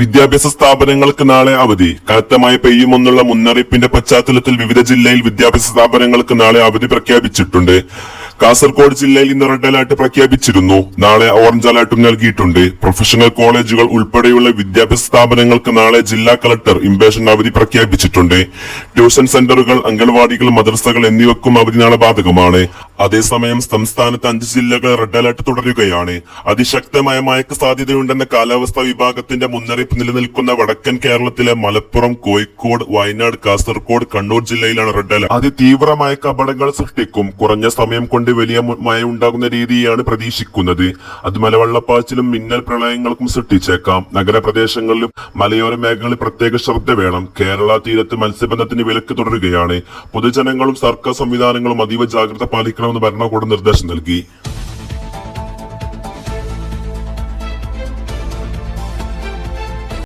വിദ്യാഭ്യാസ സ്ഥാപനങ്ങൾക്ക് നാളെ അവധി. കനത്ത മഴ പെയ്യുമെന്നുള്ള മുന്നറിയിപ്പിന്റെ പശ്ചാത്തലത്തിൽ വിവിധ ജില്ലയിൽ വിദ്യാഭ്യാസ സ്ഥാപനങ്ങൾക്ക് നാളെ അവധി പ്രഖ്യാപിച്ചിട്ടുണ്ട്. കാസർഗോഡ് ജില്ലയിൽ ഇന്ന് റെഡ് അലർട്ട് പ്രഖ്യാപിച്ചിരുന്നു. നാളെ ഓറഞ്ച് അലർട്ടും നൽകിയിട്ടുണ്ട്. പ്രൊഫഷണൽ കോളേജുകൾ ഉൾപ്പെടെയുള്ള വിദ്യാഭ്യാസ സ്ഥാപനങ്ങൾക്ക് നാളെ ജില്ലാ കളക്ടർ ഇംപേഷൻ അവധി പ്രഖ്യാപിച്ചിട്ടുണ്ട്. ട്യൂഷൻ സെന്ററുകൾ അംഗൻവാടികൾ മദ്രസകൾ എന്നിവക്കും അവധി നാളെ ബാധകമാണ്. അതേസമയം സംസ്ഥാനത്ത് അഞ്ച് ജില്ലകൾ റെഡ് അലർട്ട് തുടരുകയാണ്. അതിശക്തമായ മഴയ്ക്ക് സാധ്യതയുണ്ടെന്ന കാലാവസ്ഥാ വിഭാഗത്തിന്റെ മുന്നറിയിപ്പ് നിലനിൽക്കുന്ന വടക്കൻ കേരളത്തിലെ മലപ്പുറം കോഴിക്കോട് വയനാട് കാസർഗോഡ് കണ്ണൂർ ജില്ലയിലാണ് റെഡ് അലർട്ട് അതിതീവ്ര മഴയ്ക്ക് അപകടങ്ങൾ സൃഷ്ടിക്കും. കുറഞ്ഞ സമയം കൊണ്ട് വലിയ മഴ ഉണ്ടാകുന്ന രീതിയാണ് പ്രതീക്ഷിക്കുന്നത്. അത് മലവെള്ളപ്പാച്ചിലും മിന്നൽ പ്രളയങ്ങൾക്കും സൃഷ്ടിച്ചേക്കാം. നഗരപ്രദേശങ്ങളിലും മലയോര മേഖലകളിൽ പ്രത്യേക ശ്രദ്ധ വേണം. കേരള തീരത്ത് മത്സ്യബന്ധത്തിന് വിലക്ക് തുടരുകയാണ്. പൊതുജനങ്ങളും സർക്കാർ സംവിധാനങ്ങളും അതീവ ജാഗ്രത പാലിക്കണമെന്ന് ഭരണകൂടം നിർദ്ദേശം നൽകി.